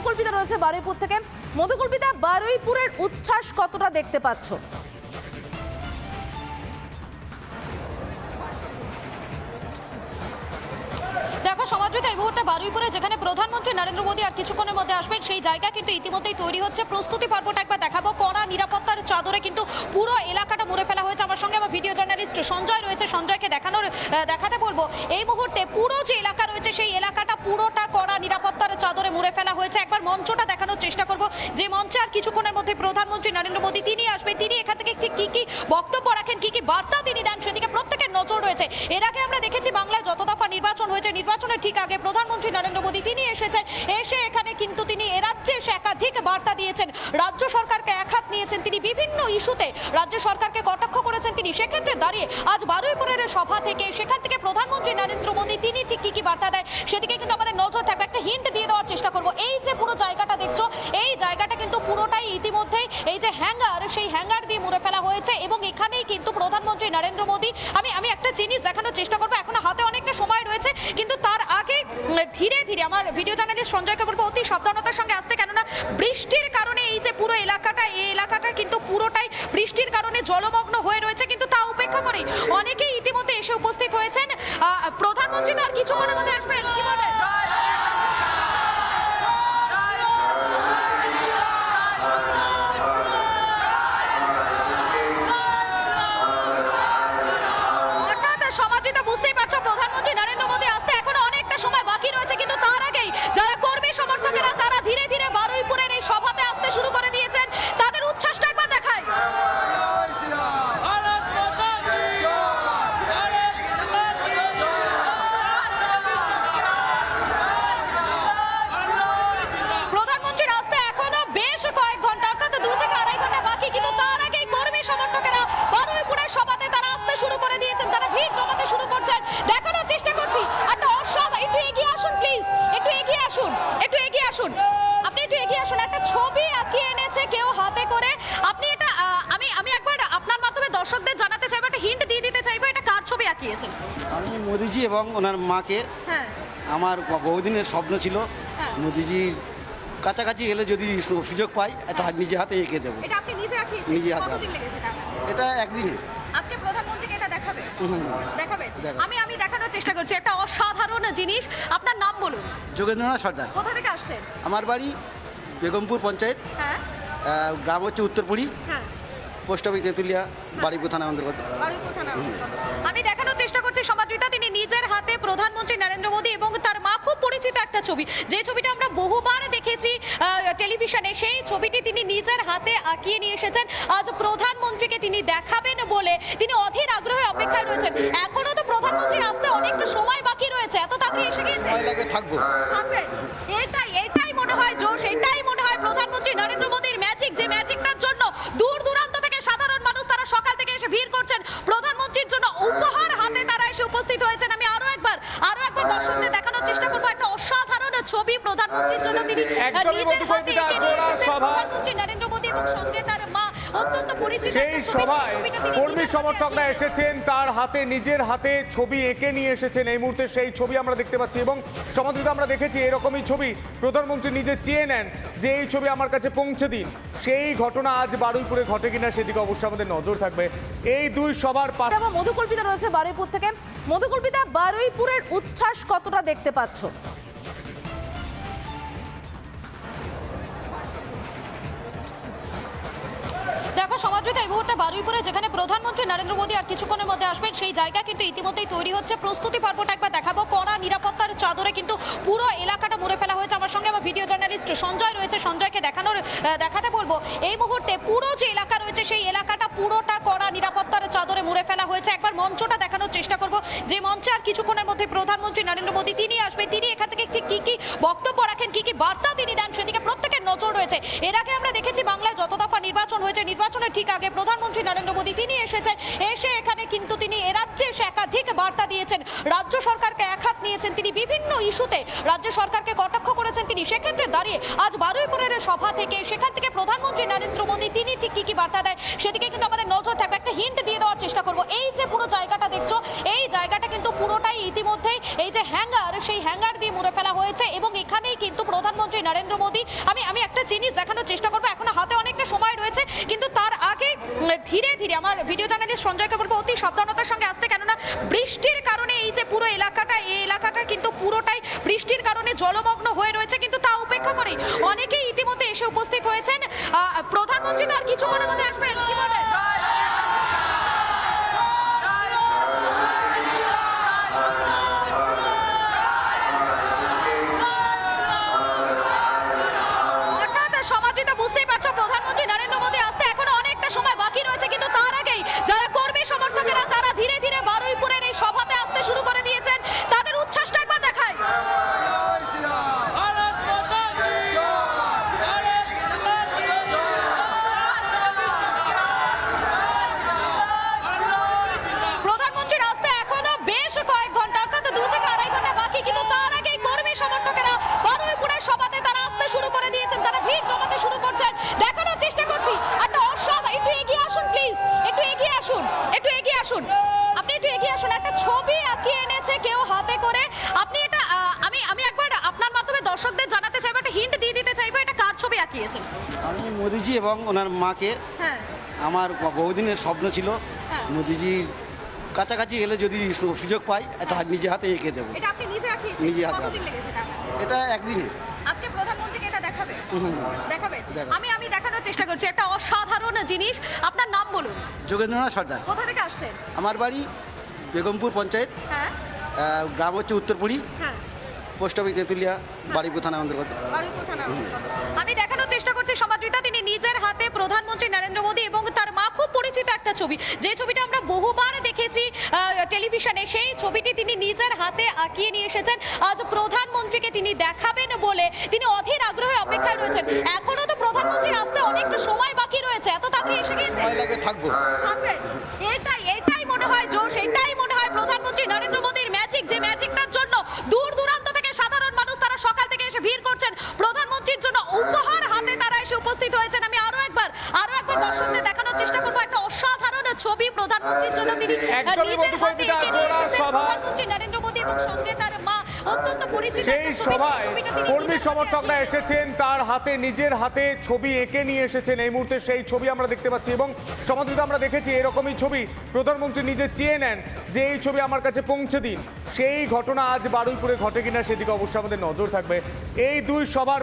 মধুকল্পিতা রয়েছে বারুইপুর থেকে। মধুকল্পিতা বারুইপুরের উচ্ছ্বাস কতটা দেখতে পাচ্ছ? সমাদৃত এই মুহূর্তে বারুইপুরে, যেখানে প্রধানমন্ত্রী নরেন্দ্র মোদী আর কিছুক্ষণের মধ্যে আসবেন, সেই জায়গা কিন্তু ইতিমধ্যেই তৈরি হচ্ছে। প্রস্তুতি পর্বটা একবার দেখাবো। কড়া নিরাপত্তার চাদরে কিন্তু পুরো এলাকাটা মুড়ে ফেলা হয়েছে আমার সঙ্গে। আমার ভিডিও জার্নালিস্ট সঞ্জয় রয়েছে। সঞ্জয়কে দেখানোর দেখাতে বলব, এই মুহূর্তে পুরো যে এলাকা রয়েছে, সেই এলাকাটা পুরোটা কড়া নিরাপত্তার চাদরে মুড়ে ফেলা হয়েছে। একবার মঞ্চটা দেখানোর চেষ্টা করব। যে মঞ্চে আর কিছুক্ষণের মধ্যে প্রধানমন্ত্রী নরেন্দ্র মোদী, তিনি আসবেন। তিনি এখান থেকে ঠিক কি কি বক্তব্য রাখেন, কি কি বার্তা তিনি দেন, সেদিকে প্রত্যেকের নজর রয়েছে। এর আগে আমরা দেখেছি বাংলায় যত দফা নির্বাচন হয়েছে, নির্বাচনের ঠিক আগে প্রধানমন্ত্রী নরেন্দ্র মোদী তিনি এসেছেন। এসে এখানে কিন্তু তিনি এ রাজ্যে এসে একাধিক বার্তা দিয়েছেন। রাজ্য সরকারকে একহাত নিয়েছেন তিনি বিভিন্ন ইস্যুতে। রাজ্য সরকারকে কটাক্ষ করেছেন তিনি। সেক্ষেত্রে দাঁড়িয়ে আজ বারুইপুরের সভা থেকে, সেখান থেকে প্রধানমন্ত্রী নরেন্দ্র মোদী তিনি ঠিক কী কী বার্তা দেয়, সেদিকে কিন্তু আমাদের নজর থাকবে। একটা হিন্ট দিয়ে দেওয়ার চেষ্টা করব। এই যে পুরো জায়গাটা দেখছ, এই জায়গাটা কিন্তু পুরোটাই ইতিমধ্যেই এই যে হ্যাঙ্গার সেই হ্যাঙ্গার দিয়ে মুড়ে ফেলা হয়েছে এবং এখানেই কিন্তু প্রধানমন্ত্রী নরেন্দ্র মোদী, আমি আমি একটা জিনিস দেখানোর চেষ্টা করব। এখনও হাতে অনেকটা সময় রয়েছে কিন্তু উম, ধীরে ধীরে আমার ভিডিও জার্নালিস্ট সঞ্জয়কে বলব অতি সাবধানতার সঙ্গে আসতে কেননা বৃষ্টির কারণে এই যে পুরো এলাকাটা এই এলাকাটা কিন্তু পুরোটাই বৃষ্টির কারণে জলমগ্ন হয়ে রয়েছে কিন্তু তা উপেক্ষা করে অনেকেই ইতিমধ্যে এসে উপস্থিত হয়েছেন। প্রধানমন্ত্রী তো আর কিছুক্ষণের মধ্যে আসবেন। মোদিজি এবং ওনার মাকে। হ্যাঁ। আমার বহুদিনের স্বপ্ন ছিল হ্যাঁ। মোদিজির কাছাকাছি এলে যদি সুযোগ পাই হাত নিজে হাতে এঁকে দেবো। নিজে হাতে। এটা এটা একদিনে। আজকে প্রধানমন্ত্রীকে এটা দেখাবে? দেখাবে? আমি আমি দেখানোর চেষ্টা করছি। একটা অসাধারণ জিনিস। আপনার নাম বলুন। যোগেন্দ্রনাথ সর্দার। কোথা থেকে আসছেন? আমার বাড়ি বেগমপুর পঞ্চায়েত। হ্যাঁ। গ্রাম হচ্ছে উত্তরপুরি। হ্যাঁ। পোস্ট অফিস তেঁতুলিয়া বাড়িপুর থানা অন্তর্গত। আমি দেখানোর চেষ্টা করছি সমাদৃতা তিনি নিজের হাতে প্রধানমন্ত্রী নরেন্দ্র মোদী এবং তার মা খুব পরিচিত একটা ছবি। যে ছবিটা আমরা বহুবার দেখেছি টেলিভিশনে সেই ছবিটি তিনি নিজের হাতে আঁকিয়ে নিয়ে এসেছেন। আজ প্রধানমন্ত্রীকে তিনি দেখাবেন বলে তিনি অধীর আগ্রহে অপেক্ষায় রয়েছেন। এখনও তো প্রধানমন্ত্রীর আসতে অনেকটা সময় বাকি রয়েছে। এত তাড়াতাড়ি এসে লাগবে থাকব। এটাই এটাই মনে হয় জোশ এটাই মনে হয় প্রধানমন্ত্রী নরেন্দ্র মোদীর ম্যাজিক যে ম্যাজিকটার জন্য দূর দূরান্ত করছেন। প্রধানমন্ত্রীর জন্য উপহার হাতে তারা এসে উপস্থিত হয়েছেন। আমি আরও একবার আরও একবার দর্শকদের দেখানোর চেষ্টা করব। একটা অসাধারণ ছবি প্রধানমন্ত্রীর জন্য তিনি নিজের হাতে এঁকে নিয়ে এসেছেন। প্রধানমন্ত্রী নরেন্দ্র মোদী এবং সঙ্গে তার অত্যন্ত পরিচিত সেই সভায় কর্মী সমর্থকরা এসেছেন তার হাতে নিজের হাতে ছবি এঁকে নিয়ে এসেছেন। এই মুহূর্তে সেই ছবি আমরা দেখতে পাচ্ছি এবং সমাদৃত আমরা দেখেছি এরকমই ছবি প্রধানমন্ত্রী নিজে চেয়ে নেন যে এই ছবি আমার কাছে পৌঁছে দিন। সেই ঘটনা আজ বারুইপুরে ঘটে কিনা সেদিকে অবশ্যই আমাদের নজর থাকবে। এই দুই সবার পাশে মধুকল্পিতা রয়েছে বারুইপুর থেকে। মধুকল্পিতা বারুইপুরের উচ্ছ্বাস কতটা দেখতে পাচ্ছ? সমাদৃত এই মুহূর্তে বারুইপুরে, যেখানে প্রধানমন্ত্রী নরেন্দ্র মোদী আর কিছুক্ষণের মধ্যে আসবেন, সেই জায়গা কিন্তু ইতিমধ্যেই তৈরি হচ্ছে। প্রস্তুতি পর্বটা একবার দেখাবো। কড়া নিরাপত্তার চাদরে কিন্তু পুরো এলাকাটা মুড়ে ফেলা হয়েছে আমার সঙ্গে। আমার ভিডিও জার্নালিস্ট সঞ্জয় রয়েছে। সঞ্জয়কে দেখানোর দেখাতে বলব। এই মুহূর্তে পুরো যে এলাকা রয়েছে, সেই এলাকাটা পুরোটা কড়া নিরাপত্তার চাদরে মুড়ে ফেলা হয়েছে। একবার মঞ্চটা দেখানোর চেষ্টা করব। যে মঞ্চে আর কিছুক্ষণের মধ্যে প্রধানমন্ত্রী নরেন্দ্র মোদী, তিনি আসবেন তিনি এখান থেকে ঠিক কি কি বক্তব্য রাখেন, কি কি বার্তা তিনি দেন, সেদিকে প্রত্যেকের নজর রয়েছে। এর আগে আমরা দেখেছি বাংলায় যত দফা নির্বাচন হয়েছে, নির্বাচনের ঠিক আগে প্রধানমন্ত্রী নরেন্দ্র মোদী, তিনি এসেছেন। এসে এখানে কিন্তু তিনি এ রাজ্যে এসে একাধিক বার্তা দিয়েছেন। রাজ্য সরকারকে একহাত নিয়েছেন তিনি বিভিন্ন ইস্যুতে। রাজ্য সরকারকে কটাক্ষ করেছেন তিনি। সেক্ষেত্রে দাঁড়িয়ে আজ বারুইপুরের সভা থেকে, সেখান থেকে প্রধানমন্ত্রী নরেন্দ্র মোদী, তিনি ঠিক কি কি বার্তা দেয়, সেদিকে কিন্তু আমাদের নজর থাকবে। একটা হিন্ট দিয়ে দেওয়ার চেষ্টা করব। এই যে পুরো জায়গাটা দেখছ, এই জায়গাটা কিন্তু পুরোটাই ইতিমধ্যেই এই যে হ্যাঙ্গার সেই হ্যাঙ্গার দিয়ে মুড়ে ফেলা হয়েছে এবং এখানেই কিন্তু প্রধানমন্ত্রী নরেন্দ্র মোদী, আমি আমি একটা জিনিস দেখানোর চেষ্টা করব। এখনও হাতে অনেকটা সময় রয়েছে কিন্তু তার আগে উম, ধীরে ধীরে আমার ভিডিও চ্যানেলে সঞ্জয়কে বলব অতি সাবধানতার সঙ্গে আসতে, কেননা বৃষ্টির কারণে এই যে পুরো এলাকাটা, এই এলাকাটা কিন্তু পুরোটাই বৃষ্টির কারণে জলমগ্ন হয়ে রয়েছে, কিন্তু তা উপেক্ষা করে অনেকেই ইতিমধ্যে এসে উপস্থিত হয়েছেন। প্রধানমন্ত্রী তার কিছুক্ষণের মধ্যে আসবেন। মোদিজি এবং ওনার মাকে। হ্যাঁ। আমার বহুদিনের স্বপ্ন ছিল হ্যাঁ। মোদিজির কাছাকাছি এলে যদি সুযোগ পাই একটা হাত নিজে হাতে এঁকে দেবো। এটা নিজে হাতে। এটা? এটা একদিনে। আজকে প্রধানমন্ত্রীকে এটা দেখাবে? দেখাবে? দেখাবে। আমি আমি দেখানোর চেষ্টা করছি। একটা অসাধারণ জিনিস। আপনার নাম বলুন। যোগেন্দ্রনাথ সর্দার। কোথা থেকে আসছেন? আমার বাড়ি বেগমপুর পঞ্চায়েত। হ্যাঁ। গ্রাম হচ্ছে উত্তরপুরি। হ্যাঁ। পোস্ট অফিস তেঁতুলিয়া বাড়িপুর থানা অন্তর্গত। আমি দেখানোর চেষ্টা করছি সমাদৃতা তিনি নিজের হাতে প্রধানমন্ত্রী নরেন্দ্র মোদী এবং তার মা খুব পরিচিত একটা ছবি। যে ছবিটা আমরা বহুবার দেখেছি টেলিভিশনে সেই ছবিটি তিনি নিজের হাতে আঁকিয়ে নিয়ে এসেছেন। আজ প্রধানমন্ত্রীকে তিনি দেখাবেন বলে তিনি অধীর আগ্রহে অপেক্ষায় রয়েছেন। এখনও তো প্রধানমন্ত্রী আসতে অনেকটা সময় বাকি রয়েছে। এত তাড়াতাড়ি এসে গিয়েছে? থাকব। এটাই এটাই মনে হয় জোশ এটাই মনে হয় প্রধানমন্ত্রী নরেন্দ্র মোদীর ম্যাজিক যে ম্যাজিকটার জন্য দূর দূরান্ত করছেন। প্রধানমন্ত্রীর জন্য উপহার হাতে তারা এসে উপস্থিত হয়েছেন। আমি আরও একবার আরও একবার দর্শকদের দেখানোর চেষ্টা করব। একটা অসাধারণ ছবি প্রধানমন্ত্রীর জন্য তিনি নিজের হাতে এঁকে নিয়ে এসেছেন প্রধানমন্ত্রী নরেন্দ্র মোদী এবং সঙ্গে তার অত্যন্ত পরিচিত সেই সভায় কর্মী সমর্থকরা এসেছেন তার হাতে নিজের হাতে ছবি এঁকে নিয়ে এসেছেন এই মুহূর্তে। সেই ছবি আমরা দেখতে পাচ্ছি এবং সমাধিতে আমরা দেখেছি এরকমই ছবি প্রধানমন্ত্রী নিজে চেয়ে নেন যে এই ছবি আমার কাছে পৌঁছে দিন। সেই ঘটনা আজ বারুইপুরে ঘটে কিনা সেদিকে অবশ্যই আমাদের নজর থাকবে। এই দুই সভার